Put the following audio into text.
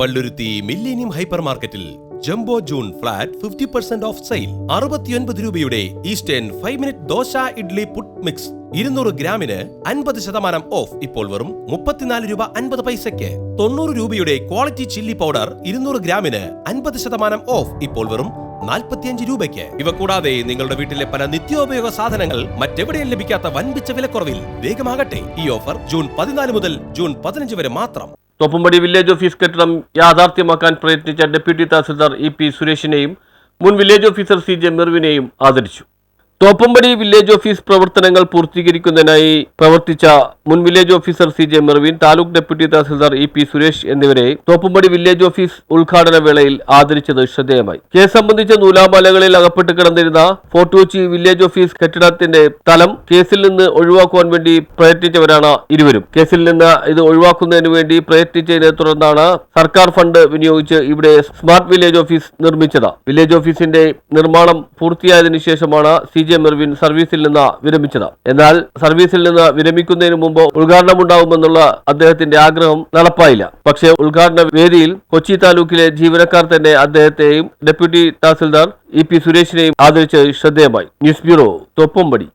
Palluruthy millennium hyper മാർക്കറ്റിൽ jumbo June flat fifty percent off sale. അറുപത്തിയൊൻപത് രൂപയുടെ Eastern five minute dosa idli puttu mix. ഇരുന്നൂറ് ഗ്രാമിന് അൻപത് ശതമാനം ഓഫ്. ഇപ്പോൾ വെറും മുപ്പത്തിനാല് രൂപ അൻപത് പൈസയ്ക്ക്. തൊണ്ണൂറ് രൂപയുടെ ക്വാളിറ്റി ചില്ലി പൗഡർ ഇരുന്നൂറ് ഗ്രാമിന് അൻപത് ശതമാനം ഓഫ്. ഇപ്പോൾ വെറും നാൽപ്പത്തിയഞ്ച് രൂപയ്ക്ക്. ഇവ കൂടാതെ നിങ്ങളുടെ വീട്ടിലെ പല നിത്യോപയോഗ സാധനങ്ങൾ മറ്റെവിടെയും ലഭിക്കാത്ത വൻപിച്ച വിലക്കുറവിൽ വേഗമാകട്ടെ. ഈ ഓഫർ ജൂൺ പതിനാല് മുതൽ ജൂൺ പതിനഞ്ച് വരെ മാത്രം. തോപ്പുംപടി വില്ലേജ് ഓഫീസ് കെട്ടിടം യാഥാർത്ഥ്യമാക്കാൻ പ്രയത്നിച്ച ഡെപ്യൂട്ടി തഹസിൽദാർ ഇ പി സുരേഷിനെയും മുൻ വില്ലേജ് ഓഫീസർ സി ജെ മെർവിനെയും ആദരിച്ചു തോപ്പുംപടി വില്ലേജ് ഓഫീസ് പ്രവർത്തനങ്ങൾ പൂർത്തീകരിക്കുന്നതിനായി പ്രവർത്തിച്ച മുൻ village officer C J Mervin taluk deputy tahsildar E P Suresh എന്നിവരെ തോപ്പമ്പടി വില്ലേജ് ഓഫീസ് ഉദ്ഘാടന വേളയിൽ ആദരിച്ചത് ശ്രദ്ധേയമായി. കേസ് സംബന്ധിച്ച നൂലാമാലകളിൽ അകപ്പെട്ട് കിടന്നിരുന്ന ഫോർട്ട് കൊച്ചി വില്ലേജ് ഓഫീസ് കെട്ടിടത്തിന്റെ തലം കേസിൽ നിന്ന് ഒഴിവാക്കുവാൻ വേണ്ടി പ്രയത്നിച്ചവരാണ് ഇരുവരും. കേസിൽ നിന്ന് ഇത് ഒഴിവാക്കുന്നതിന് വേണ്ടി പ്രയത്നിച്ചതിനെ തുടർന്നാണ് സർക്കാർ ഫണ്ട് വിനിയോഗിച്ച് ഇവിടെ സ്മാർട്ട് വില്ലേജ് ഓഫീസ് നിർമ്മിച്ചത്. വില്ലേജ് ഓഫീസിന്റെ നിർമ്മാണം പൂർത്തിയായതിനു ശേഷമാണ് സി ജെ മെർവിൻ സർവീസിൽ നിന്ന് വിരമിച്ചത്. എന്നാൽ സർവീസിൽ നിന്ന് വിരമിക്കുന്നതിന് മുമ്പ് ഉദ്ഘാടനമുണ്ടാവുമെന്നുള്ള അദ്ദേഹത്തിന്റെ ആഗ്രഹം നടപ്പായില്ല. പക്ഷേ ഉദ്ഘാടന വേദിയിൽ കൊച്ചി താലൂക്കിലെ ജീവനക്കാർ തന്നെ അദ്ദേഹത്തെയും ഡെപ്യൂട്ടി തഹസിൽദാർ ഇ പി സുരേഷിനെയും ആദരിച്ചത് ശ്രദ്ധേയമായി. News bureau Thoppumpady